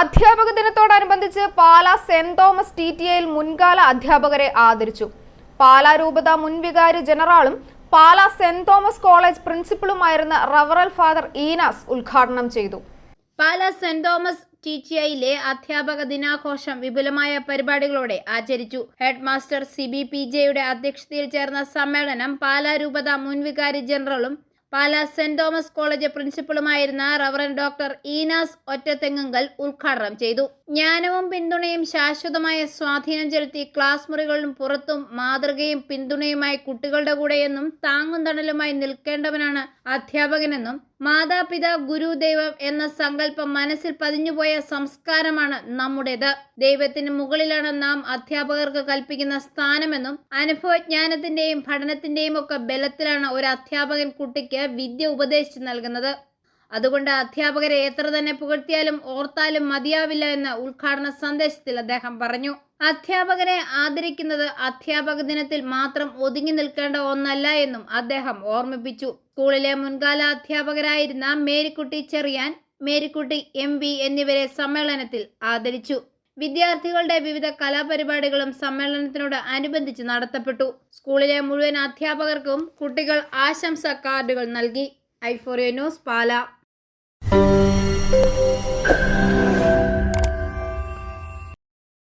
അധ്യാപക ദിനത്തോടനുബന്ധിച്ച് Pala saint Thomas T T എയിൽ മുൻകാല അധ്യാപകരെ ആദരിച്ചു. പാലാ രൂപത മുൻവികാരി ജനറാളും പാലാ സെന്റ് തോമസ് കോളേജ് പ്രിൻസിപ്പളുമായിരുന്ന റവറൽ ഫാദർ ഈനാസ് ഉദ്ഘാടനം ചെയ്തു. Pala saint Thomas T T ഐയിലെ അധ്യാപക ദിനാഘോഷം വിപുലമായ പരിപാടികളോടെ ആചരിച്ചു. Head master C B P ജെയുടെ അധ്യക്ഷതയിൽ ചേർന്ന സമ്മേളനം പാലാ രൂപത മുൻവികാരി ജനറലും പാല സെന്റ് തോമസ് കോളേജ് പ്രിൻസിപ്പളുമായിരുന്ന റവറൻ ഡോക്ടർ ഈനാസ് ഒറ്റത്തെങ്ങുങ്കൽ ഉദ്ഘാടനം ചെയ്തു. ജ്ഞാനവും പിന്തുണയും ശാശ്വതമായ സ്വാധീനം ചെലുത്തി ക്ലാസ് മുറികളിലും പുറത്തും മാതൃകയും പിന്തുണയുമായി കുട്ടികളുടെ കൂടെയെന്നും താങ്ങും തണലുമായി നിൽക്കേണ്ടവനാണ് അധ്യാപകനെന്നും മാതാപിതാ ഗുരുദൈവം എന്ന സങ്കല്പം മനസ്സിൽ പതിഞ്ഞുപോയ സംസ്കാരമാണ് നമ്മുടേത്. ദൈവത്തിന് മുകളിലാണ് നാം അധ്യാപകർക്ക് കൽപ്പിക്കുന്ന സ്ഥാനമെന്നും അനുഭവജ്ഞാനത്തിന്റെയും പഠനത്തിന്റെയും ഒക്കെ ബലത്തിലാണ് ഒരു അധ്യാപകൻ കുട്ടിക്ക് വിദ്യ ഉപദേശിച്ചു നൽകുന്നത്. അതുകൊണ്ട് അധ്യാപകരെ എത്ര തന്നെ പുകഴ്ത്തിയാലും ഓർത്താലും മതിയാവില്ല എന്ന് ഉദ്ഘാടന സന്ദേശത്തിൽ അദ്ദേഹം പറഞ്ഞു. അധ്യാപകരെ ആദരിക്കുന്നത് അധ്യാപക ദിനത്തിൽ മാത്രം ഒതുങ്ങി നിൽക്കേണ്ട ഒന്നല്ല എന്നും അദ്ദേഹം ഓർമ്മിപ്പിച്ചു. സ്കൂളിലെ മുൻകാല അധ്യാപകരായിരുന്ന മേരിക്കുട്ടി ചെറിയാൻ മേരിക്കുട്ടി എം വി എന്നിവരെ സമ്മേളനത്തിൽ ആദരിച്ചു. വിദ്യാർത്ഥികളുടെ വിവിധ കലാപരിപാടികളും സമ്മേളനത്തിനോട് അനുബന്ധിച്ച് നടത്തപ്പെട്ടു. സ്കൂളിലെ മുഴുവൻ അധ്യാപകർക്കും കുട്ടികൾ ആശംസ കാർഡുകൾ നൽകി. ഐഫോറിയ ന്യൂസ് പാല.